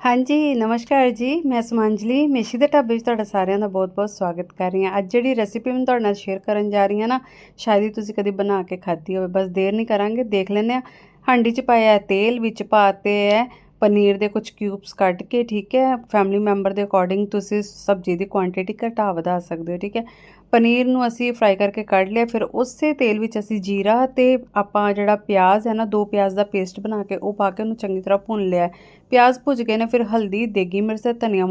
ਹਾਂਜੀ, ਨਮਸਕਾਰ ਜੀ। ਮੈਂ ਸਮਾਂਜਲੀ ਮੇਸ਼ੀ ਦੇ ਢਾਬੇ ਵਿੱਚ ਤੁਹਾਡਾ ਸਾਰਿਆਂ ਦਾ ਬਹੁਤ-ਬਹੁਤ ਸਵਾਗਤ ਕਰ ਰਹੀ ਹਾਂ। ਅੱਜ ਜਿਹੜੀ ਰੈਸਿਪੀ ਮੈਂ ਤੁਹਾਡੇ ਨਾਲ ਸ਼ੇਅਰ ਕਰਨ ਜਾ ਰਹੀ ਹਾਂ ਨਾ, ਸ਼ਾਇਦ ਹੀ ਤੁਸੀਂ ਕਦੀ ਬਣਾ ਕੇ ਖਾਧੀ ਹੋਵੇ। ਬਸ ਦੇਰ ਨਹੀਂ ਕਰਾਂਗੇ, ਦੇਖ ਲੈਂਦੇ ਆ ਹਾਂਡੀ 'ਚ ਪਾਇਆ ਹੈ ਤੇਲ, ਵਿੱਚ ਪਾਤੇ ਹੈ ਪਨੀਰ ਦੇ ਕੁਝ ਕਿਊਬਸ ਕੱਟ ਕੇ, ਠੀਕ ਹੈ। ਫੈਮਿਲੀ ਮੈਂਬਰ ਦੇ ਅਕੋਰਡਿੰਗ ਤੁਸੀਂ ਸਬਜ਼ੀ ਦੀ ਕੁਆਂਟੀਟੀ ਘਟਾ ਵਧਾ ਸਕਦੇ ਹੋ, ਠੀਕ ਹੈ। ਪਨੀਰ ਨੂੰ ਅਸੀਂ ਫਰਾਈ ਕਰਕੇ ਕੱਢ ਲਿਆ, ਫਿਰ ਉਸੇ ਤੇਲ ਵਿੱਚ ਅਸੀਂ ਜੀਰਾ ਤੇ ਆਪਾਂ ਜਿਹੜਾ ਪਿਆਜ਼ ਹੈ ਨਾ, ਦੋ ਪਿਆਜ਼ ਦਾ ਪੇਸਟ ਬਣਾ ਕੇ ਉਹ ਪਾ ਕੇ ਉਹਨੂੰ ਚੰਗੀ ਤਰ੍ਹਾਂ ਭੁੰਨ ਲਿਆ ਪਿਆਜ਼ ਭੁੱਜ ਗਏ ਨੇ, ਫਿਰ ਹਲਦੀ, ਦੇਗੀ ਮਿਰਚ ਤੇ ਧਨੀਆ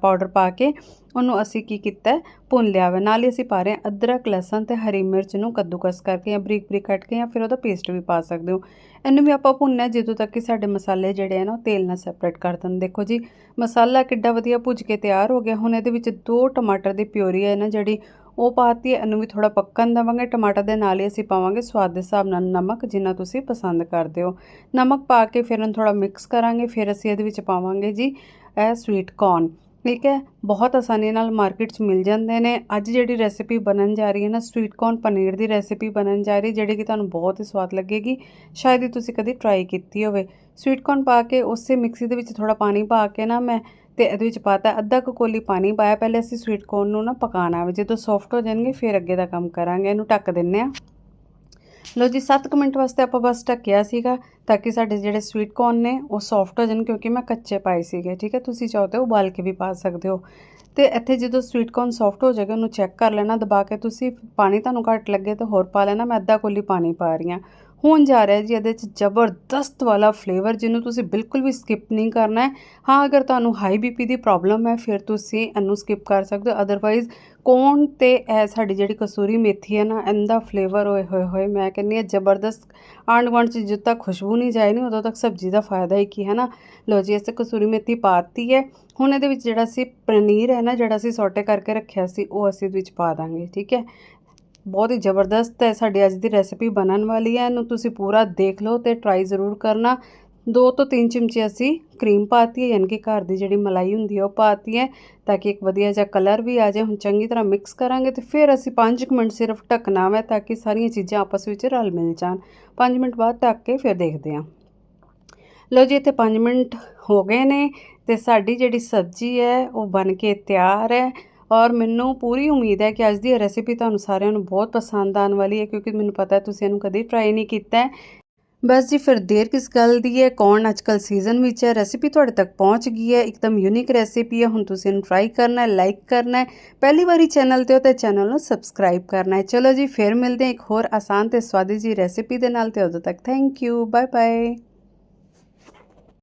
ਪਾਊਡਰ ਪਾ ਕੇ ਉਹਨੂੰ ਅਸੀਂ ਕੀ ਕੀਤਾ ਭੁੰਨ ਲਿਆ ਵਾ ਨਾਲ ਹੀ ਅਸੀਂ ਪਾ ਰਹੇ ਹਾਂ ਅਦਰਕ, ਲਸਣ ਤੇ ਹਰੀ ਮਿਰਚ ਨੂੰ ਕੱਦੂਕਸ ਕਰਕੇ ਜਾਂ ਬਰੀਕ ਬਰੀਕ ਕੱਟ ਕੇ ਜਾਂ ਫਿਰ ਉਹਦਾ ਪੇਸਟ ਵੀ ਪਾ ਸਕਦੇ ਹੋ। ਇਹਨੂੰ ਵੀ ਆਪਾਂ ਭੁੰਨਣਾ ਜਦੋਂ ਤੱਕ ਕਿ ਸਾਡੇ ਮਸਾਲੇ ਜਿਹੜੇ ਆ ਨਾ, ਉਹ ਤੇਲ ਨਾਲ ਸੈਪਰੇਟ ਕਰ ਦੇਣ। ਦੇਖੋ ਜੀ, ਮਸਾਲਾ ਕਿੱਡਾ ਵਧੀਆ ਭੁੱਜ ਕੇ ਤਿਆਰ ਹੋ ਗਿਆ। ਹੁਣ ਇਹਦੇ ਵਿੱਚ ਦੋ ਟਮਾਟਰ ਦੀ ਪਿਓਰੀ ਹੈ ਨਾ, ਜਿਹੜੀ ਉਹ ਪਾਤੀ ਹੈ ਇਹਨੂੰ ਵੀ ਥੋੜਾ ਪੱਕਣ ਦੇਵਾਂਗੇ, ਟਮਾਟਰ ਦੇ ਨਾਲ ਹੀ ਅਸੀਂ ਪਾਵਾਂਗੇ ਸਵਾਦ ਦੇ ਹਿਸਾਬ ਨਾਲ ਨਮਕ, ਜਿੰਨਾ ਤੁਸੀਂ ਪਸੰਦ ਕਰਦੇ ਹੋ। ਨਮਕ ਪਾ ਕੇ ਫਿਰ ਇਹਨੂੰ ਥੋੜਾ ਮਿਕਸ ਕਰਾਂਗੇ, ਫਿਰ ਅਸੀਂ ਇਹਦੇ ਵਿੱਚ ਪਾਵਾਂਗੇ ਜੀ, ਇਹ ਸਵੀਟ ਕੌਰਨ ਠੀਕ ਹੈ? ਬਹੁਤ ਆਸਾਨੀ ਨਾਲ ਮਾਰਕੀਟ 'ਚ ਮਿਲ ਜਾਂਦੇ ਨੇ। ਅੱਜ ਜਿਹੜੀ ਰੈਸਿਪੀ ਬਣਨ ਜਾ ਰਹੀ ਹੈ ਨਾ ਸਵੀਟ ਕੌਰਨ ਪਨੀਰ ਦੀ ਰੈਸਿਪੀ ਬਣਨ ਜਾ ਰਹੀ, ਜਿਹੜੀ ਕਿ ਤੁਹਾਨੂੰ ਬਹੁਤ ਹੀ ਸਵਾਦ ਲੱਗੇਗੀ। ਸ਼ਾਇਦ ਹੀ ਤੁਸੀਂ ਕਦੀ ਟਰਾਈ ਕੀਤੀ ਹੋਵੇ। ਸਵੀਟ ਕੌਰਨ ਪਾ ਕੇ ਉਸੇ ਮਿਕਸੀ ਦੇ ਵਿੱਚ ਥੋੜਾ ਪਾਣੀ ਪਾ ਕੇ ਨਾ, ਮੈਂ ਤੇ ਇਹਦੇ ਵਿੱਚ ਪਾਤਾ ਅੱਧਾ ਕੁ ਕੋਲੀ ਪਾਣੀ ਪਾਇਆ, ਪਹਿਲੇ ਅਸੀਂ ਸਵੀਟ ਕੌਰਨ ਨੂੰ ਨਾ ਪਕਾਣਾ ਹੈ ਜਦੋਂ ਸੌਫਟ ਹੋ ਜਾਣਗੇ ਫਿਰ ਅੱਗੇ ਦਾ ਕੰਮ ਕਰਾਂਗੇ, ਇਹਨੂੰ ਢੱਕ ਦਿੰਨੇ ਆ। ਲੋ ਜੀ 7 ਮਿੰਟ ਵਾਸਤੇ ਆਪਾਂ ਬਸ ਢੱਕਿਆ ਸੀਗਾ, ਤਾਂ ਕਿ ਸਾਡੇ ਜਿਹੜੇ ਸਵੀਟ ਕੌਰਨ ਨੇ, ਉਹ ਸੌਫਟ ਹੋ ਜਾਣ, ਕਿਉਂਕਿ ਮੈਂ ਕੱਚੇ ਪਾਏ ਸੀਗੇ, ਠੀਕ ਹੈ? ਤੁਸੀਂ ਚਾਹੋ ਤੇ ਉਬਾਲ ਕੇ ਵੀ ਪਾ ਸਕਦੇ ਹੋ। ਤੇ ਇੱਥੇ ਜਦੋਂ ਸਵੀਟ ਕੌਰਨ ਸੌਫਟ ਹੋ ਜਾਏਗਾ, ਉਹਨੂੰ ਚੈੱਕ ਕਰ ਲੈਣਾ, ਦਬਾ ਕੇ ਤੁਸੀਂ, ਪਾਣੀ ਤੁਹਾਨੂੰ ਘੱਟ ਲੱਗੇ ਤਾਂ ਹੋਰ ਪਾ ਲੈਣਾ, ਮੈਂ ਅੱਧਾ ਕੋਲੀ ਪਾਣੀ ਪਾ ਰਹੀ ਹਾਂ ਹੋਣ ਜਾ ਰਿਹਾ ਜੀ, ਇਹਦੇ 'ਚ ਜ਼ਬਰਦਸਤ ਵਾਲਾ ਫਲੇਵਰ ਜਿਹਨੂੰ ਤੁਸੀਂ ਬਿਲਕੁਲ ਵੀ ਸਕਿਪ ਨਹੀਂ ਕਰਨਾ ਹੈ। ਹਾਂ, ਅਗਰ ਤੁਹਾਨੂੰ ਹਾਈ ਬੀਪੀ ਦੀ ਪ੍ਰੋਬਲਮ ਹੈ, ਫਿਰ ਤੁਸੀਂ ਇਹਨੂੰ ਸਕਿਪ ਕਰ ਸਕਦੇ ਹੋ। ਅਦਰਵਾਈਜ਼ ਕੌਣ ਤੇ ਇਹ ਸਾਡੀ ਜਿਹੜੀ ਕਸੂਰੀ ਮੇਥੀ ਹੈ ਨਾ, ਇਹਦਾ ਫਲੇਵਰ ਹੋਏ ਹੋਏ ਹੋਏ, ਮੈਂ ਕਹਿੰਦੀ ਹਾਂ ਜ਼ਬਰਦਸਤ। ਆਂਡ ਗੁਆਂਢ 'ਚ ਜਦੋਂ ਤੱਕ ਖੁਸ਼ਬੂ ਨਹੀਂ ਜਾਏ ਨਹੀਂ ਉਦੋਂ ਤੱਕ ਸਬਜ਼ੀ ਦਾ ਫਾਇਦਾ ਹੀ ਕੀ ਹੈ ਨਾ? ਲੋ ਜੀ ਅਸੀਂ ਕਸੂਰੀ ਮੇਥੀ ਪਾਤੀ ਹੈ। ਹੁਣ ਇਹਦੇ ਵਿੱਚ ਜਿਹੜਾ ਸੀ ਪਨੀਰ ਹੈ ਨਾ, ਜਿਹੜਾ ਅਸੀਂ ਸੋਟੇ ਕਰਕੇ ਰੱਖਿਆ ਸੀ, ਉਹ ਅਸੀਂ ਇਹਦੇ ਵਿੱਚ ਪਾ ਦਾਂਗੇ, ਠੀਕ ਹੈ? ਬਹੁਤ ਹੀ ਜ਼ਬਰਦਸਤ ਹੈ, ਸਾਡੀ ਅੱਜ ਦੀ ਰੈਸਿਪੀ ਬਣਨ ਵਾਲੀ ਹੈ, ਇਹਨੂੰ ਤੁਸੀਂ ਪੂਰਾ ਦੇਖ ਲਓ ਤੇ ਟਰਾਈ ਜ਼ਰੂਰ ਕਰਨਾ। ਦੋ ਤੋਂ ਤਿੰਨ ਚਮਚੇ ਅਸੀਂ ਕਰੀਮ ਪਾਤੀ ਹੈ, ਯਾਨੀ ਕਿ ਘਰ ਦੀ ਜਿਹੜੀ ਮਲਾਈ ਹੁੰਦੀ ਹੈ ਉਹ ਪਾਤੀ ਹੈ, ਤਾਂ ਕਿ ਇੱਕ ਵਧੀਆ ਜਿਹਾ ਕਲਰ ਵੀ ਆ ਜਾਏ। ਹੁਣ ਚੰਗੀ ਤਰ੍ਹਾਂ ਮਿਕਸ ਕਰਾਂਗੇ ਤੇ ਫਿਰ ਅਸੀਂ 5 ਮਿੰਟ ਸਿਰਫ ਢੱਕਣਾ ਹੈ ਤਾਂ ਕਿ ਸਾਰੀਆਂ ਚੀਜ਼ਾਂ ਆਪਸ ਵਿੱਚ ਰਲ ਮਿਲ ਜਾਣ। 5 ਮਿੰਟ ਬਾਅਦ ਢੱਕ ਕੇ ਫਿਰ ਦੇਖਦੇ ਹਾਂ। ਲਓ ਜੀ, ਇੱਥੇ 5 ਮਿੰਟ ਹੋ ਗਏ ਨੇ ਤੇ ਸਾਡੀ ਜਿਹੜੀ ਸਬਜ਼ੀ ਹੈ, ਉਹ ਬਣ ਕੇ ਤਿਆਰ ਹੈ। ਔਰ ਮੈਨੂੰ ਪੂਰੀ ਉਮੀਦ ਹੈ ਕਿ ਅੱਜ ਦੀ ਰੈਸਿਪੀ ਤੁਹਾਨੂੰ ਸਾਰਿਆਂ ਨੂੰ ਬਹੁਤ ਪਸੰਦ ਆਉਣ ਵਾਲੀ ਹੈ, ਕਿਉਂਕਿ ਮੈਨੂੰ ਪਤਾ ਹੈ ਤੁਸੀਂ ਇਹਨੂੰ ਕਦੇ ਟਰਾਈ ਨਹੀਂ ਕੀਤਾ ਹੈ। ਬਸ ਜੀ, ਫਿਰ ਦੇਰ ਕਿਸ ਗੱਲ ਦੀ ਹੈ? ਕੌਣ ਅੱਜਕੱਲ ਸੀਜ਼ਨ ਵਿੱਚ ਹੈ? ਰੈਸਿਪੀ ਤੁਹਾਡੇ ਤੱਕ ਪਹੁੰਚ ਗਈ ਹੈ। ਇੱਕਦਮ ਯੂਨੀਕ ਰੈਸਿਪੀ ਹੈ। ਹੁਣ ਤੁਸੀਂ ਇਹਨੂੰ ਟਰਾਈ ਕਰਨਾ ਹੈ ਲਾਈਕ ਕਰਨਾ ਹੈ। ਪਹਿਲੀ ਵਾਰੀ ਚੈਨਲ ਤੇ ਹੋ ਤਾਂ ਚੈਨਲ ਨੂੰ ਸਬਸਕ੍ਰਾਈਬ ਕਰਨਾ ਹੈ। ਚਲੋ ਜੀ, ਫਿਰ ਮਿਲਦੇ ਹਾਂ ਇੱਕ ਹੋਰ ਆਸਾਨ ਤੇ ਸਵਾਦੀ ਜੀ ਰੈਸਿਪੀ ਦੇ ਨਾਲ ਤੇ ਉਦੋਂ ਤੱਕ ਥੈਂਕ ਯੂ ਬਾਏ ਬਾਏ